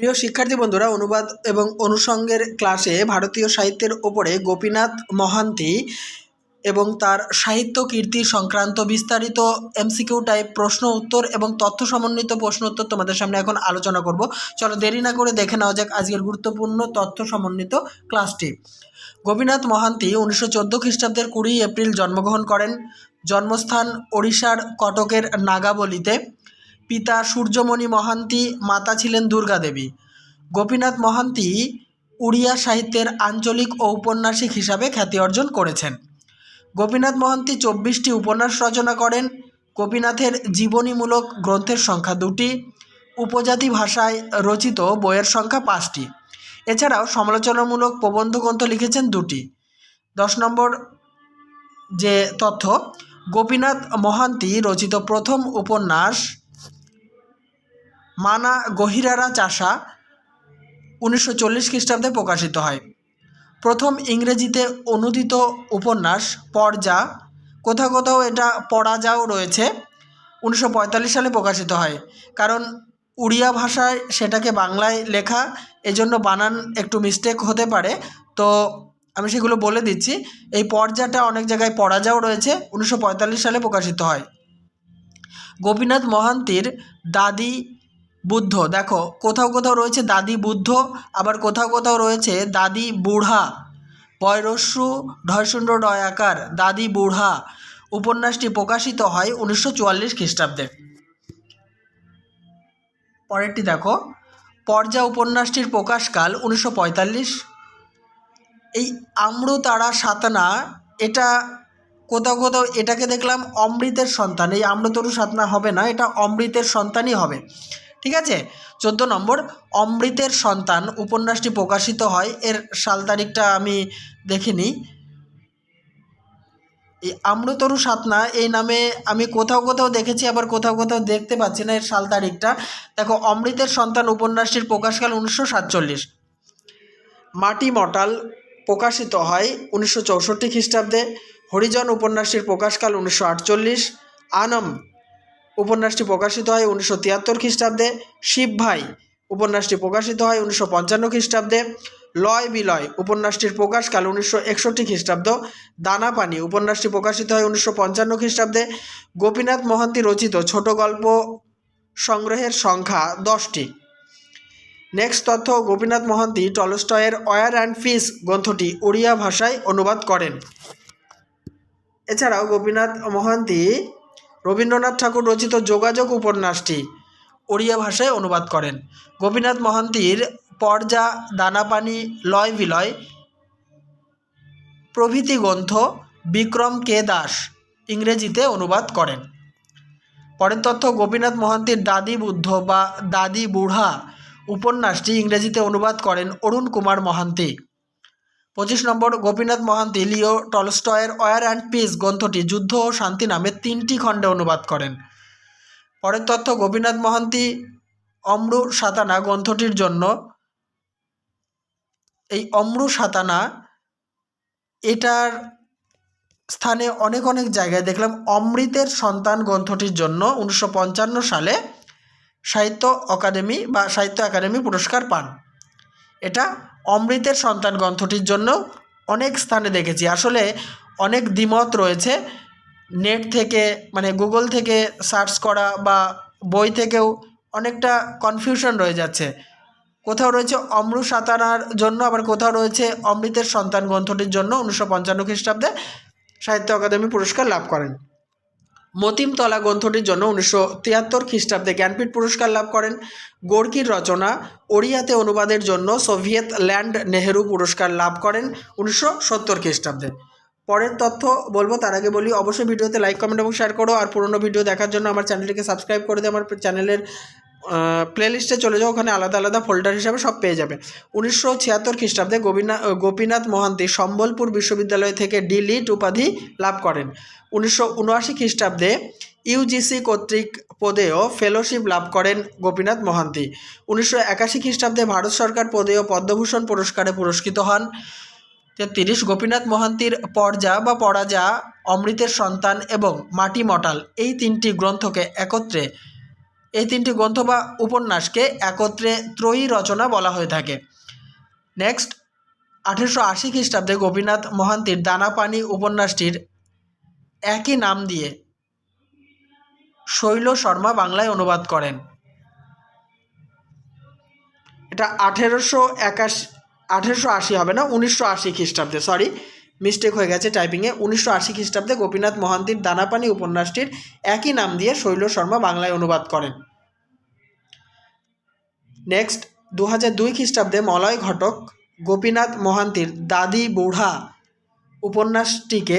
প্রিয় শিক্ষার্থী বন্ধুরা, অনুবাদ এবং অনুষঙ্গের ক্লাসে ভারতীয় সাহিত্যের ওপরে গোপীনাথ মহান্তি এবং তার সাহিত্য কীর্তি সংক্রান্ত বিস্তারিত এমসিকিউ টাইপ প্রশ্ন উত্তর এবং তথ্য সমন্বিত প্রশ্ন উত্তর তোমাদের সামনে এখন আলোচনা করব। চলো দেরি না করে দেখে নেওয়া যাক আজকের গুরুত্বপূর্ণ তথ্য সমন্বিত ক্লাসটি। গোপীনাথ মহান্তি উনিশশো চোদ্দ খ্রিস্টাব্দের কুড়ি এপ্রিল জন্মগ্রহণ করেন। জন্মস্থান ওড়িশার কটকের নাগাবলিতে। পিতা সূর্যমণি মহান্তি, মাতা ছিলেন দুর্গা দেবী। গোপীনাথ মহান্তি উড়িয়া সাহিত্যের আঞ্চলিক ঔপন্যাসিক হিসাবে খ্যাতি অর্জন করেছেন। গোপীনাথ মহান্তি চব্বিশটি উপন্যাস রচনা করেন। গোপীনাথের জীবনীমূলক গ্রন্থের সংখ্যা দুটি। উপজাতি ভাষায় রচিত বইয়ের সংখ্যা পাঁচটি। এছাড়াও সমালোচনামূলক প্রবন্ধ গ্রন্থ লিখেছেন দুটি। দশ নম্বর যে তথ্য, গোপীনাথ মহান্তি রচিত প্রথম উপন্যাস মানা গহিরারা চাষা উনিশশো চল্লিশ খ্রিস্টাব্দে প্রকাশিত হয়। প্রথম ইংরেজিতে অনুদিত উপন্যাস পর্যা। কোথাও কোথাও এটা পরাজাও রয়েছে। উনিশশো পঁয়তাল্লিশ সালে প্রকাশিত হয়। কারণ উড়িয়া ভাষায় সেটাকে বাংলায় লেখা এজন্য বানান একটু মিস্টেক হতে পারে। তো আমি সেগুলো বলে দিচ্ছি। এই পর্যাটা অনেক জায়গায় পরাজাও রয়েছে। উনিশশো পঁয়তাল্লিশ সালে প্রকাশিত হয়। গোপীনাথ মহান্তির দাদি বুদ্ধ। দেখো, কোথাও কোথাও রয়েছে দাদি বুদ্ধ, আবার কোথাও কোথাও রয়েছে দাদি বুড়া। বয়রস্যু ঢয়শূন্য ডয় আকার দাদি বুড়া। উপন্যাসটি প্রকাশিত হয় উনিশশো চুয়াল্লিশ খ্রিস্টাব্দে। পরেরটি দেখো, পর্যা উপন্যাসটির প্রকাশকাল উনিশশো পঁয়তাল্লিশ। এই আম্রতারা সাতনা, এটা কোথাও কোথাও, এটাকে দেখলাম অমৃতের সন্তান। এই আম্রতরু সাতনা হবে না, এটা অমৃতের সন্তানই হবে। ঠিক আছে? চোদ্দ নম্বর, অমৃতের সন্তান, উপন্যাসটি প্রকাশিত হয়, এর সাল তারিখটা আমি দেখিনি এই আম্রতরু সাতনা এই নামে আমি কোথাও কোথাও দেখেছি, আবার কোথাও কোথাও দেখতে পাচ্ছি না এর সাল তারিখটা। দেখো, অমৃতের সন্তান, উপন্যাসটির প্রকাশকাল উনিশশো সাতচল্লিশ। মাটি মটাল প্রকাশিত হয় উনিশশো চৌষট্টি খ্রিস্টাব্দে। হরিজন উপন্যাসটির প্রকাশকাল উনিশশো আটচল্লিশ। আনম উপন্যাসটি প্রকাশিত হয় উনিশশো তিয়াত্তর খ্রিস্টাব্দে। শিব ভাই, উপন্যাসটি প্রকাশিত হয় উনিশশো পঞ্চান্ন খ্রিস্টাব্দে। লয় বিলয়, উপন্যাসটির প্রকাশকাল উনিশশো একষট্টি খ্রিস্টাব্দ। দানা পানি, উপন্যাসটি প্রকাশিত হয় উনিশশো পঞ্চান্ন খ্রিস্টাব্দে। গোপীনাথ মহান্তি রচিত ছোট গল্প সংগ্রহের সংখ্যা দশটি। নেক্সট তথ্য, গোপীনাথ মহান্তি টলস্টয়ের ওয়ার অ্যান্ড ফিস গ্রন্থটি ওড়িয়া ভাষায় অনুবাদ করেন। এছাড়াও গোপীনাথ মহান্তি রবীন্দ্রনাথ ঠাকুর রচিত যোগাযোগ উপন্যাসটি ওড়িয়া ভাষায় অনুবাদ করেন। গোপীনাথ মহান্তির পর্যা দানাপানি, লয় বিলয়, প্রভৃতি গ্রন্থ বিক্রম কে দাস ইংরেজিতে অনুবাদ করেন। পরের তথ্য, গোপীনাথ মহান্তির দাদি বুদ্ধ বা দাদি বুড়া উপন্যাসটি ইংরেজিতে অনুবাদ করেন অরুণ কুমার মহান্তি। পঁচিশ নম্বর গোপীনাথ মহান্তি, লিও টলস্টয়ের ওয়ার অ্যান্ড পিস গ্রন্থটি যুদ্ধ ও শান্তি নামে তিনটি খণ্ডে অনুবাদ করেন। পরের তথ্য, গোপীনাথ মহান্তি অম্রু সাতানা গ্রন্থটির জন্য এই অম্রু সাতানা এটার স্থানে অনেক অনেক জায়গায় দেখলাম, অমৃতের সন্তান গ্রন্থটির জন্য উনিশশো পঞ্চান্ন সালে সাহিত্য অকাদেমি বা সাহিত্য একাডেমি পুরস্কার পান। এটা অমৃতের সন্তান গ্রন্থটির জন্য অনেক স্থানে দেখেছি। আসলে অনেক দ্বিমত রয়েছে। নেট থেকে মানে গুগল থেকে সার্চ করা বা বই থেকেও অনেকটা কনফিউশন রয়ে যাচ্ছে। কোথাও রয়েছে অমৃত সাতানার জন্য, আবার কোথাও রয়েছে অমৃতের সন্তান গ্রন্থটির জন্য উনিশশো পঞ্চান্ন খ্রিস্টাব্দে সাহিত্য অকাদেমি পুরস্কার লাভ করেন। মতিমতলা গ্রন্থটির জন্য উনিশশো তিয়াত্তর খ্রিস্টাব্দে জ্ঞানপীঠ পুরস্কার লাভ করেন। গোর্কির রচনা ওড়িয়াতে অনুবাদের জন্য সোভিয়েত ল্যান্ড নেহেরু পুরস্কার লাভ করেন উনিশশো সত্তর খ্রিস্টাব্দে। পরের তথ্য বলব, তার আগে বলি, অবশ্যই ভিডিওতে লাইক কমেন্ট এবং শেয়ার করো। আর পুরনো ভিডিও দেখার জন্য আমার চ্যানেলটিকে সাবস্ক্রাইব করে দিও আমার চ্যানেলের প্লেলিস্টে চলে যাও, ওখানে আলাদা আলাদা ফোল্ডার হিসাবে সব পেয়ে যাবে। উনিশশো ছিয়াত্তর খ্রিস্টাব্দে গোপীনাথ গোপীনাথ মহান্তি সম্বলপুর বিশ্ববিদ্যালয় থেকে ডি লিট উপাধি লাভ করেন। উনিশশো উনআশি খ্রিস্টাব্দে ইউজিসি কর্তৃক পদেও ফেলোশিপ লাভ করেন গোপীনাথ মহান্তি। উনিশশো একাশি খ্রিস্টাব্দে ভারত সরকার পদেও পদ্মভূষণ পুরস্কারে পুরস্কৃত হন। তেত্রিশ গোপীনাথ মহান্তির পর্যা বা পরাজা, অমৃতের সন্তান এবং মাটি মটাল, এই তিনটি গ্রন্থকে একত্রে এই তিনটি গ্রন্থ বা উপন্যাসকে একত্রে ত্রয়ী রচনা বলা হয়ে থাকে। নেক্সট, আঠেরোশো আশি খ্রিস্টাব্দে গোপীনাথ মহান্তির দানাপানি উপন্যাসটির একই নাম দিয়ে শৈল শর্মা বাংলায় অনুবাদ করেন। এটা আঠেরোশো একাশি, আঠেরোশো আশি হবে না, উনিশশো আশি খ্রিস্টাব্দে সরি মিস্টেক হয়ে গেছে টাইপিংয়ে উনিশশো আশি খ্রিস্টাব্দে গোপীনাথ মহান্তির দানাপানি উপন্যাসটির একই নাম দিয়ে শৈল শর্মা বাংলায় অনুবাদ করেন। নেক্সট দু হাজার দুই খ্রিস্টাব্দে মলয় ঘটক গোপীনাথ মহান্তির দাদি বুড়া উপন্যাসটিকে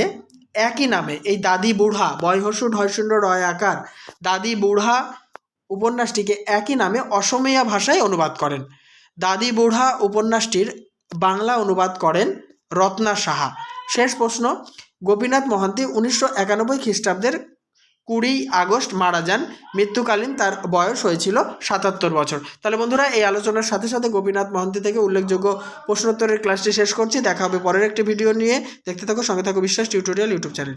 একই নামে, এই দাদি বুড়া বয়হসু ঢয়শূন্য রয় আকার, দাদি বুড়া উপন্যাসটিকে একই নামে অসমীয়া ভাষায় অনুবাদ করেন। দাদি বুড়া উপন্যাসটির বাংলা অনুবাদ করেন রত্না সাহা। শেষ প্রশ্ন, গোপীনাথ মহান্তি উনিশশো একানব্বই খ্রিস্টাব্দের কুড়ি আগস্ট মারা যান। মৃত্যুকালীন তার বয়স হয়েছিল সাতাত্তর বছর। তাহলে বন্ধুরা, এই আলোচনার সাথে সাথে গোপীনাথ মহন্তি থেকে উল্লেখযোগ্য প্রশ্নোত্তরের ক্লাসটি শেষ করছি। দেখা হবে পরের একটি ভিডিও নিয়ে। দেখতে থাকো, সঙ্গে থাকো বিশ্বাস টিউটোরিয়াল ইউটিউব চ্যানেল।